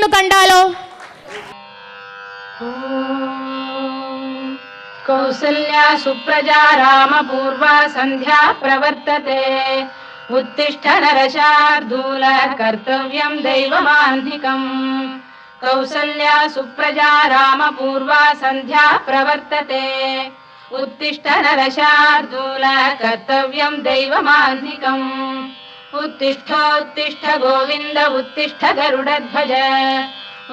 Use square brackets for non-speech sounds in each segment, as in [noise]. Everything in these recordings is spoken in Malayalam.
కన్ను కండాలో? కౌసల్యా సుప్రజా రామ పూర్వ సంధ్యా ప్రవర్తతే. ఉత్తిష్ట నరశార్దూల కర్తవ్యం దైవమాంధికం. కౌసల్యా సుప్రజా రామ పూర్వ సంధ్యా ప్రవర్తతే. ఉత్తిష్ట नरशार्दूल కర్తవ్యం దైవమాంధికం. उत्तिष्ठोत्तिष्ठ गोविन्द उत्तिष्ठ गरुडध्वज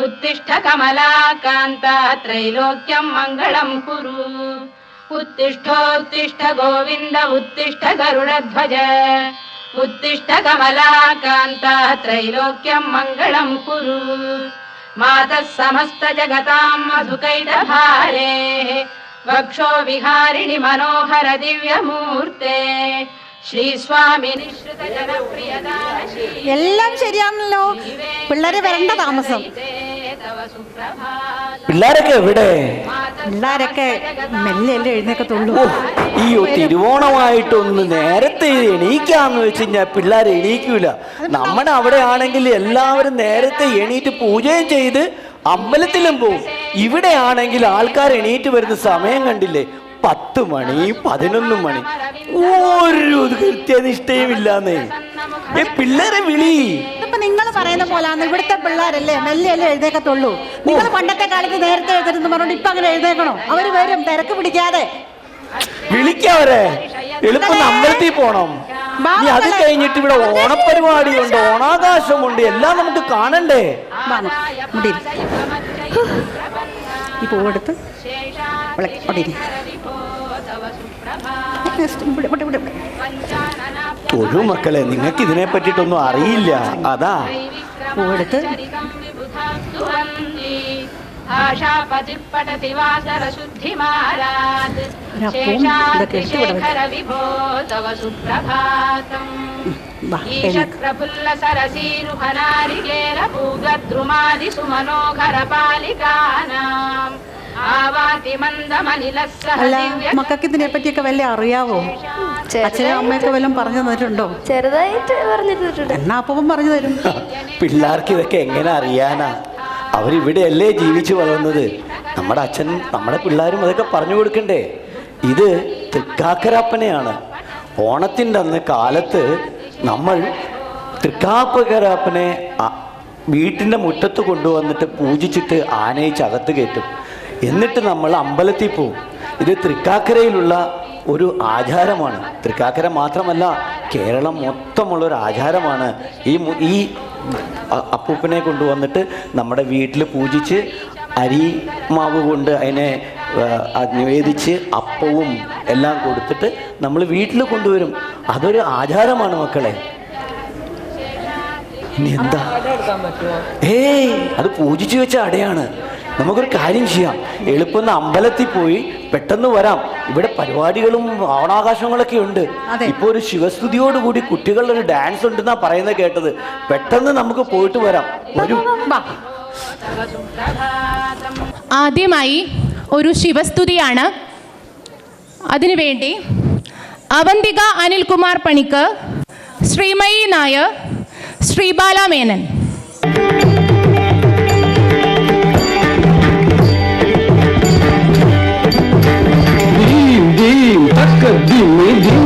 उत्तिष्ठ कमलाकान्ता त्रैलोक्यं मङ्गलं कुरु उत्तिष्ठोत्तिष्ठ गोविन्द उत्तिष्ठ गरुडध्वज उत्तिष्ठ कमलाकान्ता त्रैलोक्यं मङ्गलं कुरु मातः समस्तजगतां मधुकैटभारेः वक्षो विहारिणि मनोहर दिव्यमूर्ते എല്ലാം ശരിയാണല്ലോ. പിള്ളേര് വരണ്ട താമസം. പിള്ളേരൊക്കെ എവിടെ? പിള്ളേരൊക്കെ മെല്ലെയല്ലേ എഴുന്നേക്കത്തുള്ളൂ അയ്യോ ഈ തിരുവോണമായിട്ടൊന്ന് നേരത്തെ എണീക്കാന്ന് വെച്ച് കഴിഞ്ഞാൽ പിള്ളേർ എണീക്കൂല. നമ്മുടെ അവിടെ ആണെങ്കിൽ എല്ലാവരും നേരത്തെ എണീറ്റ് പൂജയും ചെയ്ത് അമ്പലത്തിലും പോവും. ഇവിടെ ആണെങ്കിൽ ആൾക്കാർ എണീറ്റ് വരുന്ന സമയം കണ്ടില്ലേ? പത്ത് മണി പതിനൊന്ന് മണി. ഒരു കൃത്യനിഷ്ഠയും ഇല്ലാന്നേ ഏ പിള്ളേരെ വിളി. ഇതിപ്പോ നിങ്ങൾ പറയുന്ന പോലാന്ന് ഇവിടുത്തെ പിള്ളേരല്ലേ മെല്ലെയല്ലേ എഴുതേക്കത്തുള്ളൂ നിങ്ങൾ പണ്ടത്തെ കാലത്ത് നേരത്തെ എഴുതരുന്ന് പറഞ്ഞോണ്ട് ഇപ്പൊ അങ്ങനെ എഴുതേക്കണോ അവർ വരും തിരക്ക് പിടിക്കാതെ. വിളിക്കവരെ എളുപ്പം അമ്പലത്തിൽ പോണം. ഇനി അത് കഴിഞ്ഞിട്ട് ഇവിടെ ഉണ്ട് ഓണാകാശമുണ്ട് എല്ലാം നമുക്ക് കാണണ്ടേ? ഇപ്പൊ ഈ പൂവെടുത്ത് വിളക്ക് തൊഴു മക്കളെ നിങ്ങൾക്ക് ഇതിനെ പറ്റിയിട്ടൊന്നും അറിയില്ല. അതാ. എടുത്ത് പ്രഫുല്ല സരസീരുഹനാരികേര ഭൂഗദ്രുമാതി സുമനോഹര പാലികാനാം അല്ല മക്കൾക്ക് ഇതിനെ പറ്റിയൊക്കെ വല്ല അറിയാവോ? അച്ഛനും അമ്മയൊക്കെ വല്ലതും പറഞ്ഞു തന്നിട്ടുണ്ടോ? ചെറുതായിട്ട് പറഞ്ഞിട്ടുണ്ട്. എന്നാ അപ്പം പറഞ്ഞു തരും. [laughs] പിള്ളേർക്ക് ഇതൊക്കെ എങ്ങനെ അറിയാനാ? അവരിവിടെയല്ലേ ജീവിച്ചു വളർന്നത്? നമ്മുടെ അച്ഛൻ നമ്മുടെ പിള്ളേരും അതൊക്കെ പറഞ്ഞു കൊടുക്കണ്ടേ? ഇത് തൃക്കാക്കരാപ്പനെയാണ്. ഓണത്തിന്റെ അന്ന് കാലത്ത് നമ്മൾ തൃക്കാപ്പകരാപ്പനെ വീട്ടിന്റെ മുറ്റത്ത് കൊണ്ടുവന്നിട്ട് പൂജിച്ചിട്ട് ആനയിച്ച് അകത്ത് കയറ്റും. എന്നിട്ട് നമ്മൾ അമ്പലത്തിൽ പോവും. ഇത് തൃക്കാക്കരയിലുള്ള ഒരു ആചാരമാണ്. തൃക്കാക്കര മാത്രമല്ല കേരളം മൊത്തമുള്ള ഒരു ആചാരമാണ്. ഈ ഈ അപ്പൂപ്പനെ കൊണ്ടുവന്നിട്ട് നമ്മുടെ വീട്ടിൽ പൂജിച്ച് അരി മാവ് കൊണ്ട് അതിനെ നിവേദിച്ച് അപ്പവും എല്ലാം കൊടുത്തിട്ട് നമ്മൾ വീട്ടിൽ കൊണ്ടുവരും. അതൊരു ആചാരമാണ് മക്കളെ. ഇനി എന്താ? ഏയ് അത് പൂജിച്ചു വെച്ച അടയാണ്. നമുക്കൊരു കാര്യം ചെയ്യാം. എളുപ്പം അമ്പലത്തിൽ പോയി പെട്ടെന്ന് വരാം. ഇവിടെ പരിപാടികളും ഓണാകാശങ്ങളൊക്കെ ഉണ്ട്. ഇപ്പൊ ഒരു ശിവസ്തുതിയോടുകൂടി കുട്ടികളുടെ ഒരു ഡാൻസ് ഉണ്ടെന്നാ പറയുന്നത് കേട്ടത്. പെട്ടെന്ന് നമുക്ക് പോയിട്ട് വരാം. ഒരു ആദ്യമായി ഒരു ശിവസ്തുതിയാണ്. അതിനുവേണ്ടി അവന്തിക അനിൽകുമാർ പണിക്ക് Sreemayi Nair Sreebala Menon Let's go, dude.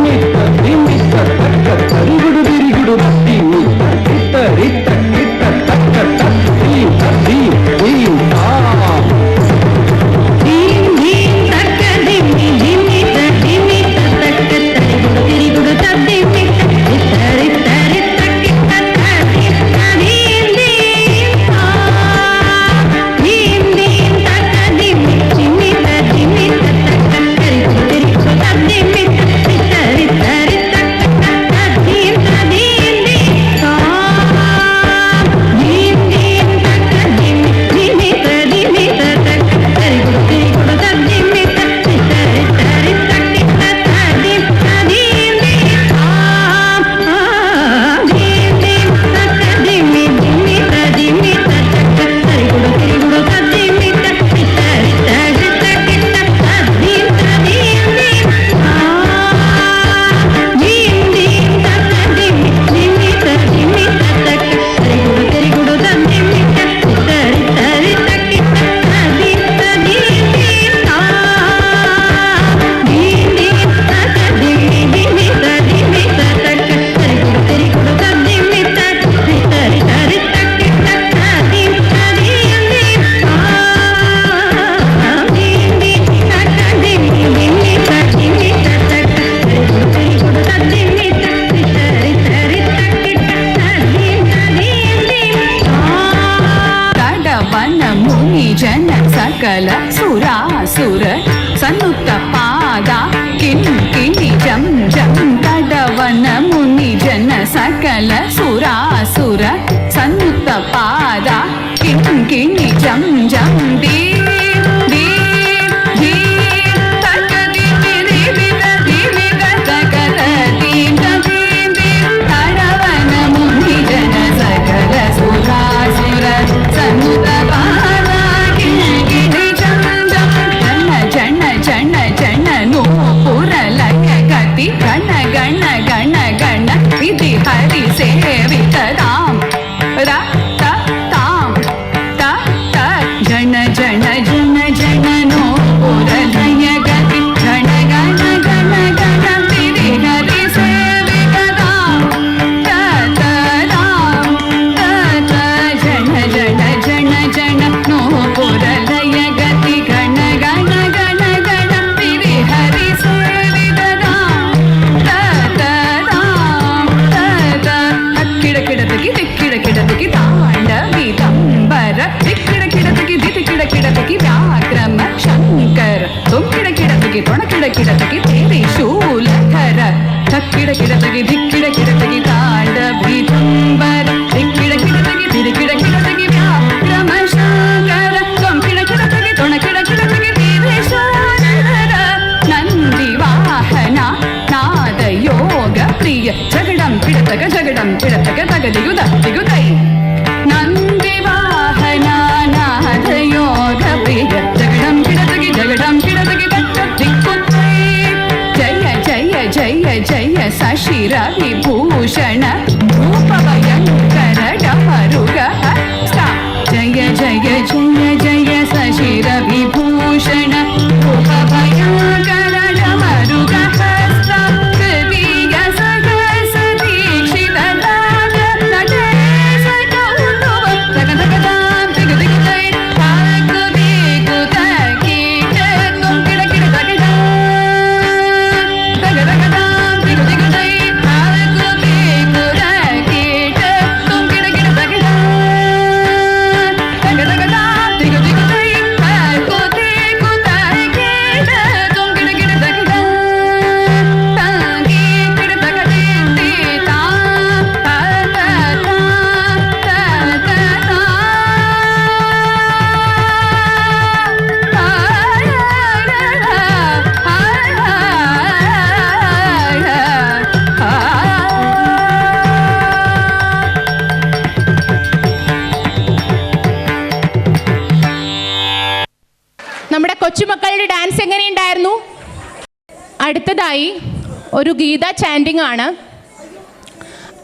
ഒരു ഗീത ചാൻഡിങ് ആണ്.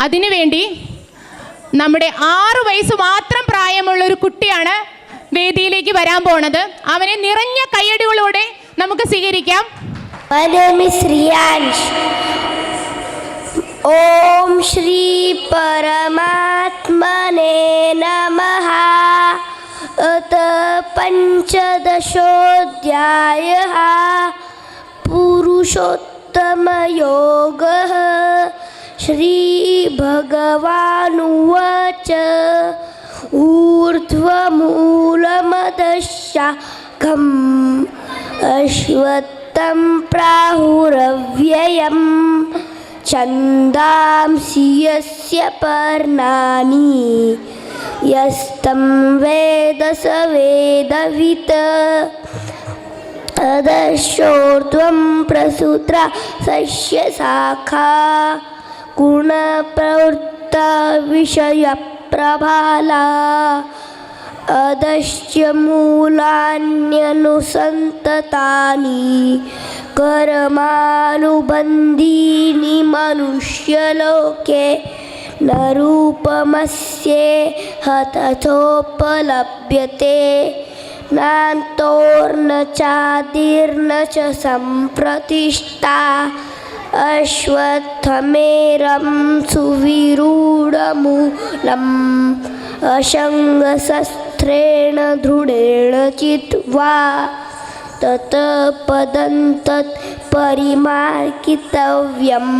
അതിനുവേണ്ടി നമ്മുടെ ആറു വയസ്സ് മാത്രം പ്രായമുള്ള ഒരു കുട്ടിയാണ് വേദിയിലേക്ക് വരാൻ പോണത്. അവനെ നിറഞ്ഞ കയ്യടികളോടെ നമുക്ക് സ്വീകരിക്കാം. ഓം ശ്രീ പരമാത്മനേ നമഃ. अत पञ्चदशोऽध्यायः उत्तमयोगः श्रीभगवानुवाच। ऊर्ध्वमूलमदशाखम् अश्वत्थं प्राहुरव्ययं छन्दांसि यस्य पर्णानि। यस्तं वेद स वेदवित्। तदशोर्ध्वं प्रसूत्रा सस्यशाखा गुणप्रवृत्तविषयप्रभाला अदश्च मूलान्यनुसन्ततानि कर्मानुबन्धीनि मनुष्यलोके न रूपमस्ये हतथोपलभ्यते। नान्तोर्न चादीर्न च सम्प्रतिष्ठा अश्वत्थमेरं सुविरूढमूलम् अशङ्गशस्त्रेण दृढेण चित्वा तत् पदन्तत् परिमार्कितव्यम्।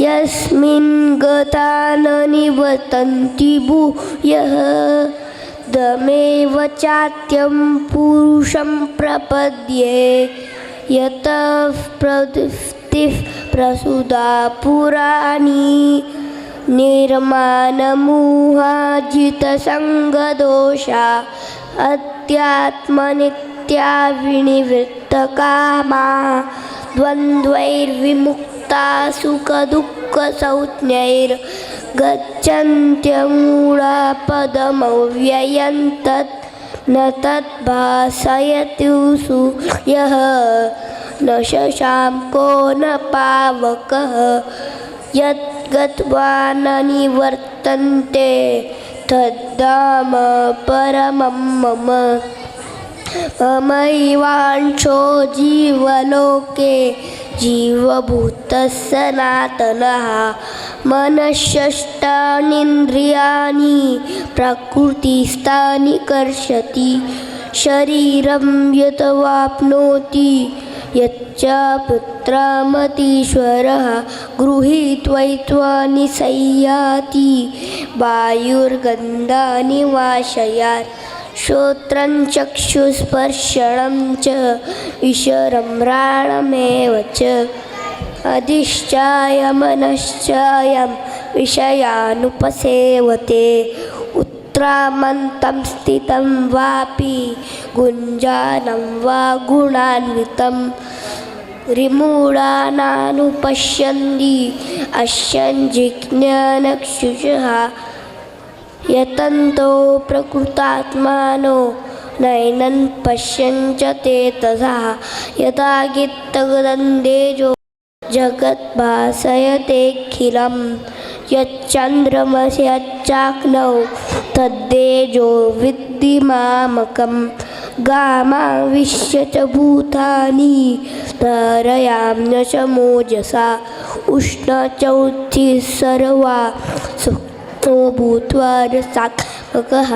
यस्मिन् गता न निवतन्ति भूयः तमेव चात्यं पुरुषं प्रपद्ये यतः प्रवृत्तिः प्रसुदा पुराणी निर्मानमूहाजितसङ्गदोषा अत्यात्मनित्या विनिवृत्तकामा द्वन्द्वैर्विमुक्ता सुखदुःखसंज्ञैर् सुखदुःखसंज्ञैर्गच्छन्त्यमूढपदमव्ययं तत् न तद्भासयतुषु यः न शशाङ्को न पावकः। यद्गत्वा न निवर्तन्ते तद्धाम परमं मम। ममैवांशो जीवलोके जीवभूतः सनातनः। मनःषष्ठानीन्द्रियाणि प्रकृतिस्थानि कर्षति। शरीरं यत् वाप्नोति यच्च पुत्रामतीश्वरः गृहीत्वैत्वानि संयाति वायुर्गन्धानि वाशयात्। श्रोत्रं चक्षुस्पर्शनं च ईश्वरम्राणमेव च। अधिश्चायमनश्चायं विषयानुपसेवते। उत्क्रामन्तं स्थितं वापि गुञ्जानं वा गुणान्वितं। रिमूढानानुपश्यन्ति अश्यञ्जिज्ञानक्षुषः। यतन्तो प्रकृतात्मानो नैनं पश्यञ्च ते तथा। यथा गित्तगदन्देजो जगद्भासयतेऽखिलं यच्चन्द्रमसि यच्चाग्नौ तद्देजो विद्धि मामकं गामाविश्य च भूतानि तरयाम्य च मोजसा। उष्णचौथिः सर्वा सुप्तो भूत्वा रसात्मकः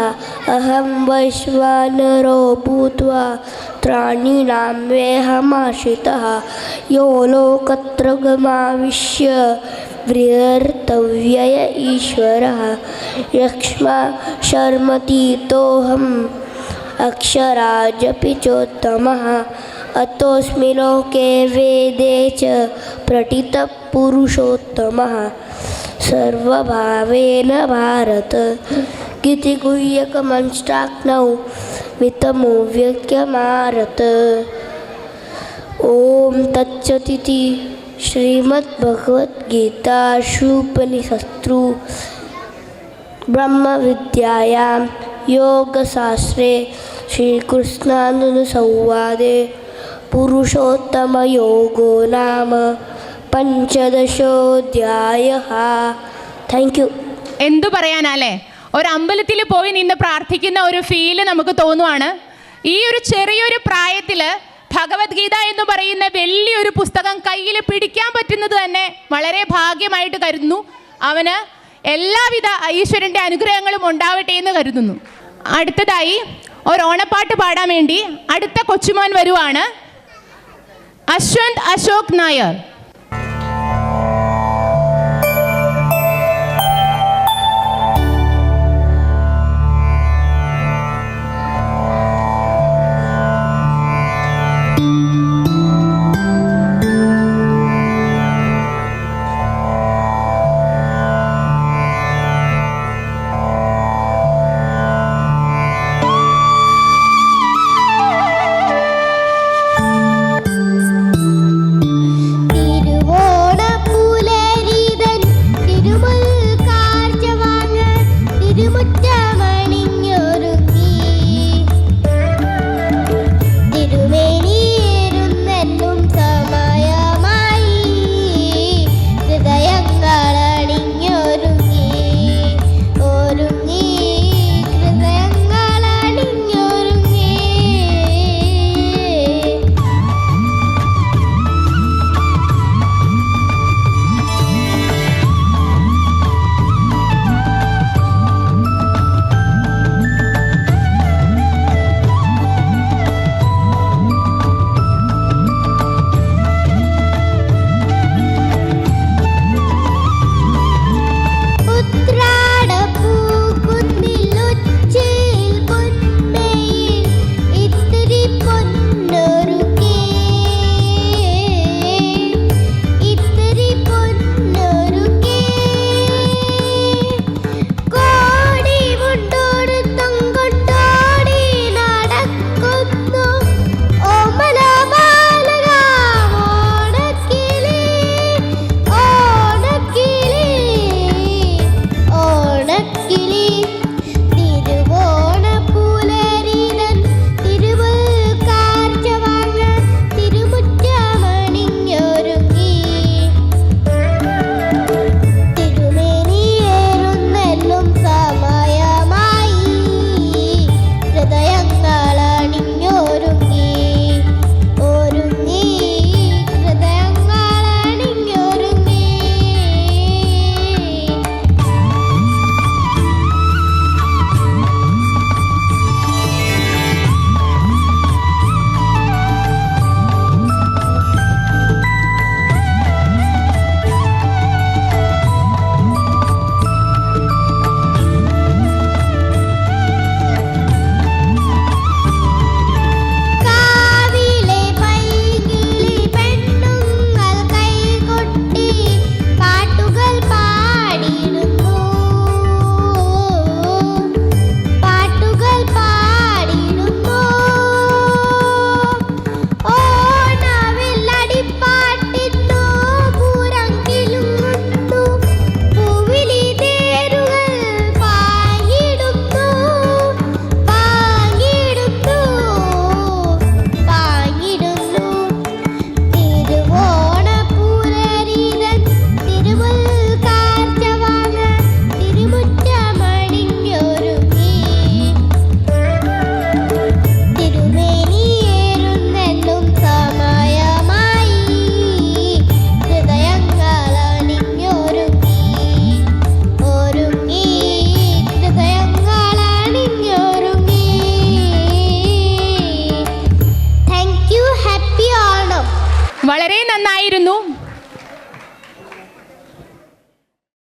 अहं वैश्वानरो भूत्वा प्राणिनां वेहमाश्रितः। यो लोकत्रगमाविश्य बृहर्तव्यय ईश्वरः। यक्ष्मा शर्मतीतोऽहम् अक्षराजपि चोत्तमः। अतोऽस्मि लोके वेदे च प्रटितपुरुषोत्तमः। सर्व भावेन भारत। किती गुह्यक मंच टाक नऊ मितमोव्यक्य मारत ओम तच्चतिथी श्रीमद्भगवद्गीता शूपनिशत्रु ब्रह्मविद्यायां योगशास्त्रे श्रीकृष्णानुसंवादे पुरुषोत्तमयोगो नाम। പഞ്ചദശോധ്യായഃ താങ്ക് യു എന്തു പറയാനല്ലേ ഒരു അമ്പലത്തിൽ പോയി നിന്ന് പ്രാർത്ഥിക്കുന്ന ഒരു ഫീൽ നമുക്ക് തോന്നുവാണ്. ഈ ഒരു ചെറിയൊരു പ്രായത്തിൽ ഭഗവത്ഗീത എന്ന് പറയുന്ന വലിയൊരു പുസ്തകം കയ്യിൽ പിടിക്കാൻ പറ്റുന്നത് തന്നെ വളരെ ഭാഗ്യമായിട്ട് കരുതുന്നു. അവന് എല്ലാവിധ ഈശ്വരന്റെ അനുഗ്രഹങ്ങളും ഉണ്ടാവട്ടെ എന്ന് കരുതുന്നു. അടുത്തതായി ഒരു ഓണപ്പാട്ട് പാടാൻ വേണ്ടി അടുത്ത കൊച്ചുമോൻ വരുവാണ്. അശ്വന്ത് അശോക് നായർ.